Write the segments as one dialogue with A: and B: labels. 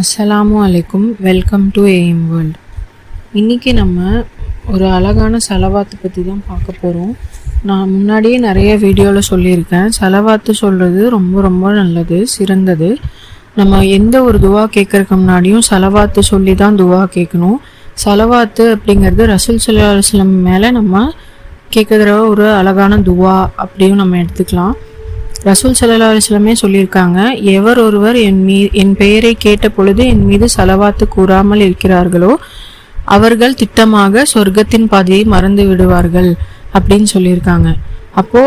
A: அஸ்ஸலாமு அலைக்கும் welcome to AM world இன்றைக்கி நம்ம ஒரு அழகான செலவாத்து பற்றி தான் பார்க்க போகிறோம் நான் முன்னாடியே நிறைய வீடியோவில் சொல்லியிருக்கேன். செலவாத்து சொல்கிறது ரொம்ப ரொம்ப நல்லது சிறந்தது. நம்ம எந்த ஒரு துவா கேட்குறக்கு முன்னாடியும் செலவாத்து சொல்லி தான் துவா கேட்கணும். செலவாத்து அப்படிங்கிறது ரசூல் சல்லா அலுவலம் மேலே நம்ம கேட்குற ஒரு அழகான துவா அப்படியும் நம்ம எடுத்துக்கலாம். ரசூல் சல்லா அலுவலமே சொல்லியிருக்காங்க எவர் ஒருவர் என் மீ என் பெயரை கேட்ட பொழுது என் மீது செலவாத்து கூறாமல் இருக்கிறார்களோ அவர்கள் திட்டமாக சொர்க்கத்தின் பாதையை மறந்து விடுவார்கள் அப்படின்னு சொல்லியிருக்காங்க. அப்போ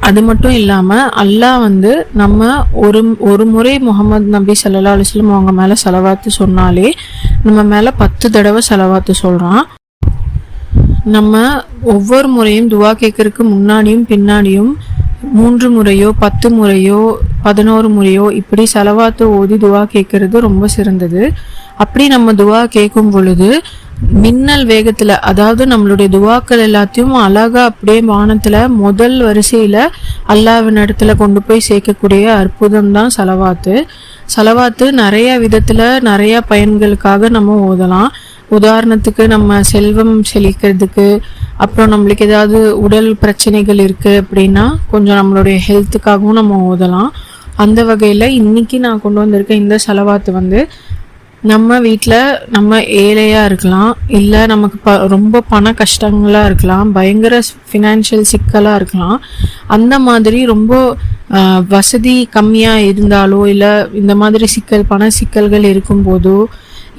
A: அது மட்டும் இல்லாமல் அல்லாஹ் வந்து நம்ம ஒரு ஒரு முறை முகமது நபி சல்லா அலுவலம் அவங்க மேலே செலவாத்து சொன்னாலே நம்ம மேலே பத்து தடவை செலவாத்து சொல்கிறான் நம்ம ஒவ்வொரு முறையும் துவா கேட்கறதுக்கு முன்னாடியும் பின்னாடியும் மூன்று முறையோ பத்து முறையோ பதினோரு முறையோ இப்படி செலவாத்து ஓதி துவா கேட்கறது ரொம்ப சிறந்தது. அப்படி நம்ம துவா கேட்கும் பொழுது மின்னல் வேகத்துல அதாவது நம்மளுடைய துவாக்கள் எல்லாத்தையும் அழகா அப்படியே வானத்துல முதல் வரிசையில அல்லாவின் இடத்துல கொண்டு போய் சேர்க்கக்கூடிய அற்புதம் தான் செலவாத்து. செலவாத்து நிறைய விதத்துல நிறைய பயன்களுக்காக நம்ம ஓதலாம். உதாரணத்துக்கு நம்ம செல்வம் செழிக்கிறதுக்கு அப்புறம் நம்மளுக்கு ஏதாவது உடல் பிரச்சனைகள் இருக்குது அப்படின்னா கொஞ்சம் நம்மளுடைய ஹெல்த்துக்காகவும் நம்ம ஓதலாம். அந்த வகையில் இன்னைக்கு நான் கொண்டு வந்திருக்க இந்த செலவாத்து வந்து நம்ம வீட்டில் நம்ம ஏழையாக இருக்கலாம் இல்லை நமக்கு ப ரொம்ப பண கஷ்டங்களாக இருக்கலாம் பயங்கர ஃபினான்ஷியல் சிக்கலாக இருக்கலாம். அந்த மாதிரி ரொம்ப வசதி கம்மியாக இருந்தாலோ இல்லை இந்த மாதிரி சிக்கல் பண சிக்கல்கள் இருக்கும்போதோ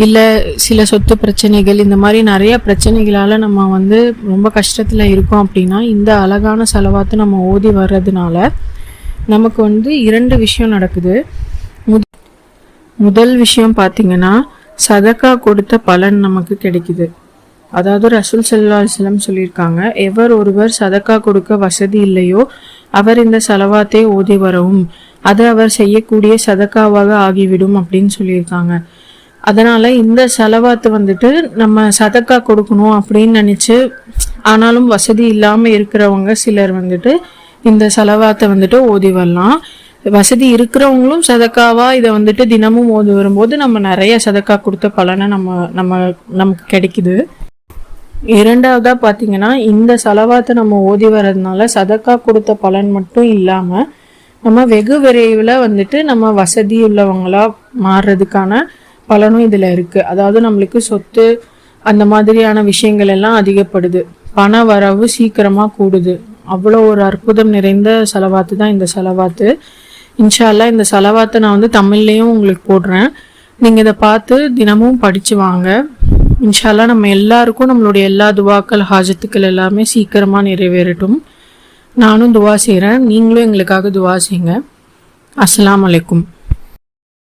A: இல்லை சில சொத்து பிரச்சனைகள் இந்த மாதிரி நிறைய பிரச்சனைகளால் நம்ம வந்து ரொம்ப கஷ்டத்தில் இருக்கோம் அப்படின்னா இந்த அழகான செலவாத்து நம்ம ஓதி வர்றதுனால நமக்கு வந்து இரண்டு விஷயம் நடக்குது. முதல் விஷயம் பார்த்தீங்கன்னா சதக்கா கொடுத்த பலன் நமக்கு கிடைக்குது. அதாவது ரசூல் சல்லா அலுவலம் சொல்லியிருக்காங்க எவர் ஒருவர் சதக்கா கொடுக்க வசதி இல்லையோ அவர் இந்த செலவாத்தை ஓதி வரவும். அது அவர் செய்யக்கூடிய சதக்காவாக ஆகிவிடும் அப்படின்னு சொல்லியிருக்காங்க. அதனால் இந்த செலவாத்து வந்துட்டு நம்ம சதக்கா கொடுக்கணும் அப்படின்னு நினச்சி ஆனாலும் வசதி இல்லாமல் இருக்கிறவங்க சிலர் வந்துட்டு இந்த செலவாத்தை வந்துட்டு ஓதி வரலாம். வசதி இருக்கிறவங்களும் சதக்காவா இதை வந்துட்டு தினமும் ஓதி வரும்போது நம்ம நிறைய சதக்கா கொடுத்த பலனை நம்ம நம்ம நமக்கு கிடைக்குது. இரண்டாவதாக பார்த்தீங்கன்னா இந்த செலவாத்தை நம்ம ஓதி வர்றதுனால சதக்கா கொடுத்த பலன் மட்டும் இல்லாமல் நம்ம வெகு விரைவில் வந்துட்டு நம்ம வசதி உள்ளவங்களாக மாறுறதுக்கான பலனும் இதில் இருக்குது அதாவது நம்மளுக்கு சொத்து அந்த மாதிரியான விஷயங்கள் எல்லாம் அதிகப்படுது. பண வரவு சீக்கிரமாக கூடுது. அவ்வளோ ஒரு அற்புதம் நிறைந்த செலவாத்து தான் இந்த செலவாத்து. இன்ஷா இந்த செலவாத்தை நான் வந்து தமிழ்லையும் உங்களுக்கு போடுறேன். நீங்கள் இதை பார்த்து தினமும் படித்து வாங்க. இன்ஷா நம்ம எல்லாருக்கும் நம்மளுடைய எல்லா துவாக்கள் ஹாஜத்துக்கள் எல்லாமே சீக்கிரமாக நிறைவேறட்டும். நானும் துவா செய்கிறேன் நீங்களும் எங்களுக்காக துவா செய்யுங்க. அஸ்லாம் அலைக்கும்.